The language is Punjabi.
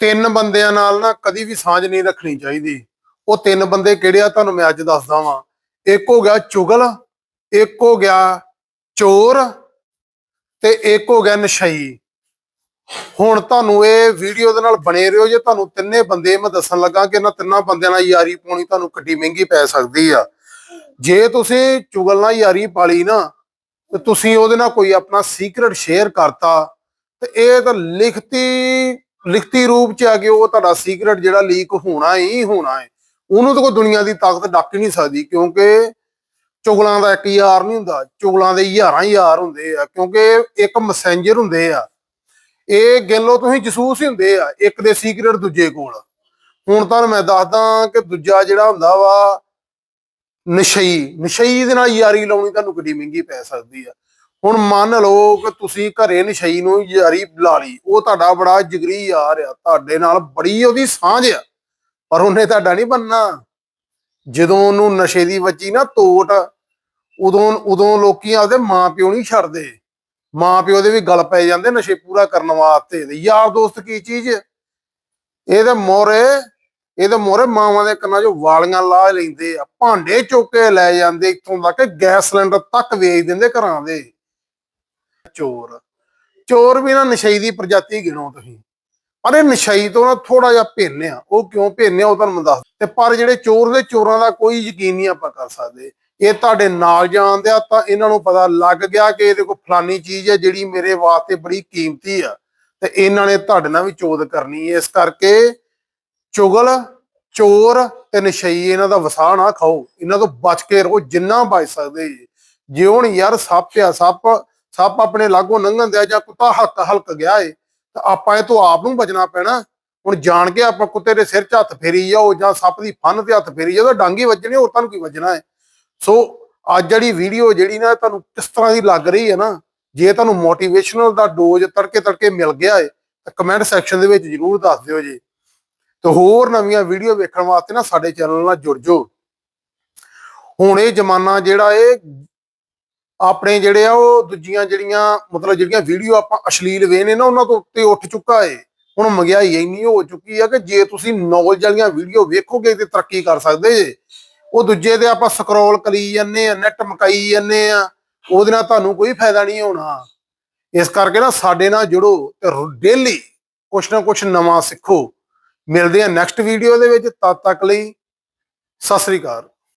ਤਿੰਨ ਬੰਦਿਆਂ ਨਾਲ ਨਾ ਕਦੀ ਵੀ ਸਾਂਝ ਨਹੀਂ ਰੱਖਣੀ ਚਾਹੀਦੀ। ਉਹ ਤਿੰਨ ਬੰਦੇ ਕਿਹੜੇ ਆ ਤੁਹਾਨੂੰ ਮੈਂ ਅੱਜ ਦੱਸਦਾ ਵਾਂ। ਇੱਕ ਹੋ ਗਿਆ ਚੁਗਲ, ਇੱਕ ਹੋ ਗਿਆ ਚੋਰ ਤੇ ਇੱਕ ਹੋ ਗਿਆ ਨਸ਼ਈ। ਹੁਣ ਤੁਹਾਨੂੰ ਇਹ ਵੀਡੀਓ ਦੇ ਨਾਲ ਬਣੇ ਰਹੋ ਜੇ ਤੁਹਾਨੂੰ ਤਿੰਨੇ ਬੰਦੇ ਮੈਂ ਦੱਸਣ ਲੱਗਾ ਕਿ ਇਹਨਾਂ ਤਿੰਨਾਂ ਬੰਦਿਆਂ ਨਾਲ ਯਾਰੀ ਪਾਉਣੀ ਤੁਹਾਨੂੰ ਕੱਟੀ ਮਹਿੰਗੀ ਪੈ ਸਕਦੀ ਆ। ਜੇ ਤੁਸੀਂ ਚੁਗਲ ਨਾਲ ਯਾਰੀ ਪਾਲੀ ਨਾ, ਤੇ ਤੁਸੀਂ ਉਹਦੇ ਨਾਲ ਕੋਈ ਆਪਣਾ ਸੀਕ੍ਰੇਟ ਸ਼ੇਅਰ ਕਰਤਾ, ਤੇ ਇਹ ਤਾਂ ਲਿਖਤੀ ਲਿਖਤੀ ਰੂਪ ਚ ਆ ਕੇ ਉਹ ਤੁਹਾਡਾ ਸੀਕ੍ਰੇਟ ਜਿਹੜਾ ਲੀਕ ਹੋਣਾ ਹੀ ਹੋਣਾ ਹੈ। ਉਹਨੂੰ ਤਾਂ ਕੋਈ ਦੁਨੀਆ ਦੀ ਤਾਕਤ ਡੱਕ ਹੀ ਨਹੀਂ ਸਕਦੀ, ਕਿਉਂਕਿ ਚੁਗਲਾਂ ਦਾ ਇੱਕ ਯਾਰ ਨਹੀਂ ਹੁੰਦਾ, ਚੁਗਲਾਂ ਦੇ ਹਜ਼ਾਰਾਂ ਯਾਰ ਹੁੰਦੇ ਆ, ਕਿਉਂਕਿ ਇੱਕ ਮੈਸੇਂਜਰ ਹੁੰਦੇ ਆ। ਇਹ ਗਿਣ ਤੁਸੀਂ ਜਸੂਸ ਹੀ ਹੁੰਦੇ ਆ, ਇੱਕ ਦੇ ਸੀਕ੍ਰੇਟ ਦੂਜੇ ਕੋਲ। ਹੁਣ ਤੁਹਾਨੂੰ ਮੈਂ ਦੱਸਦਾ ਕਿ ਦੂਜਾ ਜਿਹੜਾ ਹੁੰਦਾ ਵਾ, ਨਸ਼ਈ ਨਸ਼ਈ ਦੇ ਨਾਲ ਯਾਰੀ ਲਾਉਣੀ ਤੁਹਾਨੂੰ ਕਿੱਡੀ ਮਹਿੰਗੀ ਪੈ ਸਕਦੀ ਆ। ਹੁਣ ਮੰਨ ਲਓ ਕਿ ਤੁਸੀਂ ਘਰੇ ਨਸ਼ਈ ਨੂੰ ਯਾਰੀ ਲਾ ਲਈ, ਉਹ ਤੁਹਾਡਾ ਬੜਾ ਜਿਗਰੀ ਯਾਰ ਆ, ਤੁਹਾਡੇ ਨਾਲ ਬੜੀ ਉਹਦੀ ਸਾਂਝ ਆ, ਪਰ ਉਹਨੇ ਤੁਹਾਡਾ ਨਹੀਂ ਬੰਨਣਾ। ਜਦੋਂ ਉਹਨੂੰ ਨਸ਼ੇ ਦੀ ਵੱਜੀ ਨਾ ਤੋਟ, ਉਦੋਂ ਉਦੋਂ ਲੋਕੀ ਆਪਦੇ ਮਾਂ ਨਹੀਂ ਛੱਡਦੇ। ਮਾਂ ਪਿਓ ਦੇ ਵੀ ਗਲ ਪੈ ਜਾਂਦੇ ਨਸ਼ੇ ਪੂਰਾ ਕਰਨ ਵਾਸਤੇ ਯਾਰ ਦੋਸਤ ਕੀ ਚੀਜ਼ ਇਹਦੇ ਮੋਰੇ ਇਹਦੇ ਮੋਰੇ ਮਾਵਾਂ ਦੇ ਕੰਨਾਂ 'ਚੋਂ ਵਾਲੀਆਂ ਲਾ ਲੈਂਦੇ ਆ। ਭਾਂਡੇ ਚੁੱਕ ਲੈ ਜਾਂਦੇ, ਇੱਥੋਂ ਤੱਕ ਗੈਸ ਸਿਲੰਡਰ ਤੱਕ ਵੇਚ ਦਿੰਦੇ ਘਰਾਂ ਦੇ। ਚੋਰ। ਚੋਰ ਵੀ ਨਾ ਨਸ਼ਈ ਦੀ ਪ੍ਰਜਾਤੀ ਗਿਣੋ ਤੁਸੀਂ। ਪਰ ਇਹ ਨਸ਼ਈ ਤੋਂ ਨਾ ਥੋੜਾ ਜਿਹਾ ਭਿੰਨ ਆ। ਉਹ ਕਿਉਂ ਭਿੰਨ ਆ ਉਹ ਤੁਹਾਨੂੰ ਦੱਸ ਤੇ ਪਰ ਜਿਹੜੇ ਚੋਰ ਦੇ ਚੋਰਾਂ ਦਾ ਕੋਈ ਯਕੀਨ ਨਹੀਂ ਆਪਾਂ ਕਰ ਸਕਦੇ। ਇਹ ਤੁਹਾਡੇ ਨਾਲ ਜਾਣਦੇ ਆ ਤਾਂ ਇਹਨਾਂ ਨੂੰ ਪਤਾ ਲੱਗ ਗਿਆ ਕਿ ਇਹਦੇ ਕੋਲ ਫਲਾਨੀ ਚੀਜ਼ ਹੈ ਜਿਹੜੀ ਮੇਰੇ ਵਾਸਤੇ ਬੜੀ ਕੀਮਤੀ ਆ। ਤੇ ਇਹਨਾਂ ਨੇ ਤੁਹਾਡੇ ਨਾਲ ਵੀ ਚੋਦ ਕਰਨੀ ਹੈ ਇਸ ਕਰਕੇ ਚੁਗਲ, ਚੋਰ ਤੇ ਨਸ਼ਈ ਇਹਨਾਂ ਦਾ ਵਸਾ ਨਾ ਖਾਓ। ਇਹਨਾਂ ਤੋਂ ਬਚ ਕੇ ਰਹੋ, ਜਿੰਨਾ ਬਚ ਸਕਦੇ। ਜੀ। ਜੇ ਹੁਣ ਯਾਰ ਸੱਪ ਆ, ਸੱਪ ਸੱਪ ਆਪਣੇ ਲਾਗੋਂ ਲੰਘਣ ਦਿਆ ਜਾਂ ਕੁੱਤਾ ਹੱਕ ਹਲਕ ਗਿਆ ਏ, ਤਾਂ ਆਪਾਂ ਇਹ ਤੋਂ ਆਪ ਨੂੰ ਬਚਣਾ ਪੈਣਾ। ਹੁਣ ਜਾਣ ਕੇ ਆਪਾਂ ਕੁੱਤੇ ਦੇ ਸਿਰ 'ਚ ਹੱਥ ਫੇਰੀ ਜਾਓ ਜਾਂ ਸੱਪ ਦੀ ਫੰਨ ਤੇ ਹੱਥ ਫੇਰੀ ਜਾਓ ਡਾਂਗੀ ਵੱਜਣੇ, ਹੋਰ ਤੁਹਾਨੂੰ ਕੀ ਵੱਜਣਾ ਹੈ ਸੋ ਅੱਜ ਜਿਹੜੀ ਵੀਡੀਓ ਜਿਹੜੀ ਨਾ, ਤੁਹਾਨੂੰ ਕਿਸ ਤਰ੍ਹਾਂ ਦੀ ਲੱਗ ਰਹੀ ਹੈ ਨਾ, ਜੇ ਤੁਹਾਨੂੰ ਮੋਟੀਵੇਸ਼ਨਲ ਦਾ ਡੋਜ਼ ਤੜਕੇ ਤੜਕੇ ਮਿਲ ਗਿਆ ਹੈ ਤਾਂ ਕਮੈਂਟ ਸੈਕਸ਼ਨ ਦੇ ਵਿੱਚ ਜਰੂਰ ਦੱਸ ਦਿਓ ਜੀ। ਤੇ ਹੋਰ ਨਵੀਆਂ ਵੀਡੀਓ ਵੇਖਣ ਵਾਸਤੇ ਨਾ ਸਾਡੇ ਚੈਨਲ ਨਾਲ ਜੁੜ ਜਾਓ। ਹੁਣ ਇਹ ਜ਼ਮਾਨਾ ਜਿਹੜਾ ਇਹ ਆਪਣੇ ਜਿਹੜੇ ਆ, ਉਹ ਦੂਜੀਆਂ ਜਿਹੜੀਆਂ, ਮਤਲਬ ਜਿਹੜੀਆਂ ਵੀਡੀਓ ਆਪਾਂ ਅਸ਼ਲੀਲ ਵੇਖਨੇ ਨਾ ਉਹਨਾਂ ਤੋਂ ਉੱਤੇ ਉੱਠ ਚੁੱਕਾ ਏ। ਹੁਣ ਮਹਿੰਗਾਈ ਇੰਨੀ ਹੋ ਚੁੱਕੀ ਆ ਕਿ ਜੇ ਤੁਸੀਂ ਨੌਲੇਜ ਵਾਲੀਆਂ ਵੀਡੀਓ ਵੇਖੋਗੇ ਤੇ ਤਰੱਕੀ ਕਰ ਸਕਦੇ ਜੇ। ਉਹ ਦੂਜੇ ਤੇ ਆਪਾਂ ਸਕਰੋਲ ਕਰੀ ਜਾਂਦੇ ਆ ਨੈਟ ਮਕਾਈ ਜਾਂਦੇ ਆ, ਉਹਦੇ ਨਾਲ ਤੁਹਾਨੂੰ ਕੋਈ ਫਾਇਦਾ ਨਹੀਂ ਹੋਣਾ। ਇਸ ਕਰਕੇ ਨਾ ਸਾਡੇ ਨਾਲ ਜੁੜੋ ਤੇ ਡੇਲੀ ਕੁਛ ਨਾ ਕੁਛ ਨਵਾਂ ਸਿੱਖੋ। ਮਿਲਦੇ ਆ ਨੈਕਸਟ ਵੀਡੀਓ ਦੇ ਵਿੱਚ, ਤਦ ਤੱਕ ਲਈ ਸਤਿ ਸ੍ਰੀ ਅਕਾਲ।